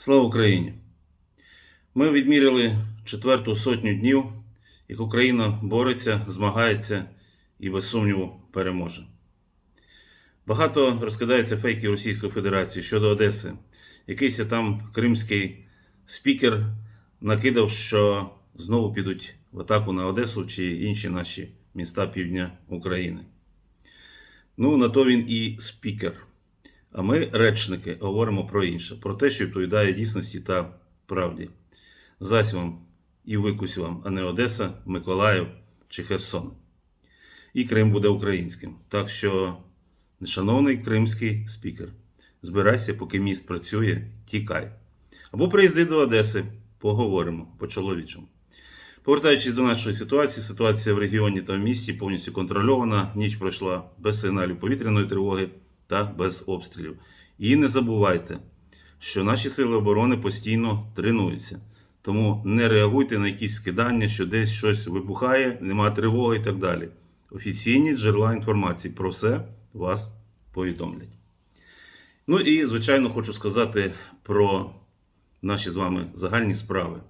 Слава Україні! Ми відміряли четверту сотню днів, як Україна бореться, змагається і без сумніву переможе. Багато розкидається фейків Російської Федерації щодо Одеси. Якийсь там кримський спікер накидав, що знову підуть в атаку на Одесу чи інші наші міста півдня України. Ну, на то він і спікер. А ми, речники, говоримо про інше, про те, що відповідає дійсності та правді. Зась вам і викусь вам, а не Одеса, Миколаїв чи Херсон. І Крим буде українським. Так що, шановний кримський спікер, збирайся, поки міст працює, тікай. Або приїзди до Одеси, поговоримо по-чоловічому. Повертаючись до нашої ситуації, ситуація в регіоні та в місті повністю контрольована. Ніч пройшла без сигналів повітряної тривоги та без обстрілів. І не забувайте, що наші сили оборони постійно тренуються. Тому не реагуйте на якісь скидання, що десь щось вибухає, нема тривоги і так далі. Офіційні джерела інформації про все вас повідомлять. Ну і, звичайно, хочу сказати про наші з вами загальні справи.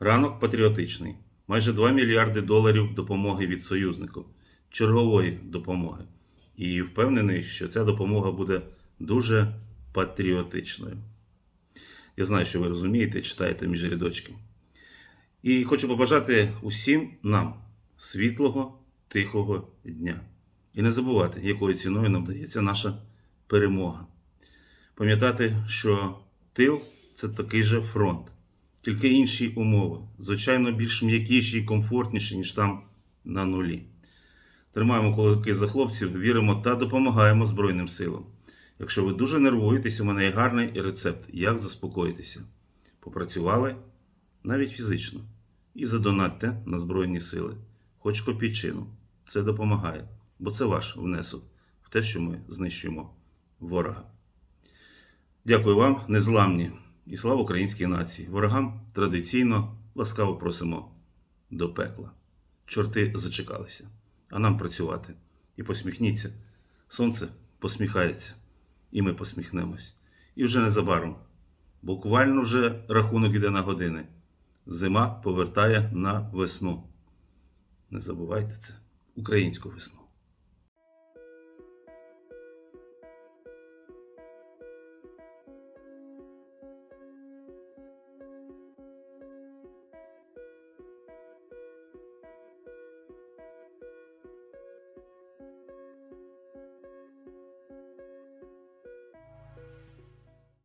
Ранок патріотичний. Майже 2 мільярди доларів допомоги від союзників, чергової допомоги. І впевнений, що ця допомога буде дуже патріотичною. Я знаю, що ви розумієте, читаєте між рядочки. І хочу побажати усім нам світлого, тихого дня. І не забувати, якою ціною нам дається наша перемога. Пам'ятати, що тил це такий же фронт, тільки інші умови, звичайно, більш м'якіші і комфортніші, ніж там на нулі. Тримаємо кулаки за хлопців, віримо та допомагаємо Збройним силам. Якщо ви дуже нервуєтесь, у мене є гарний рецепт, як заспокоїтися. Попрацювали навіть фізично. І задонатьте на Збройні сили, хоч копійчину. Це допомагає, бо це ваш внесок в те, що ми знищуємо ворога. Дякую вам, незламні, і слава українській нації. Ворогам традиційно ласкаво просимо до пекла. Чорти зачекалися, а нам працювати. І посміхніться. Сонце посміхається, і ми посміхнемось. І вже незабаром. Буквально вже рахунок іде на години. Зима повертає на весну. Не забувайте це, українську весну.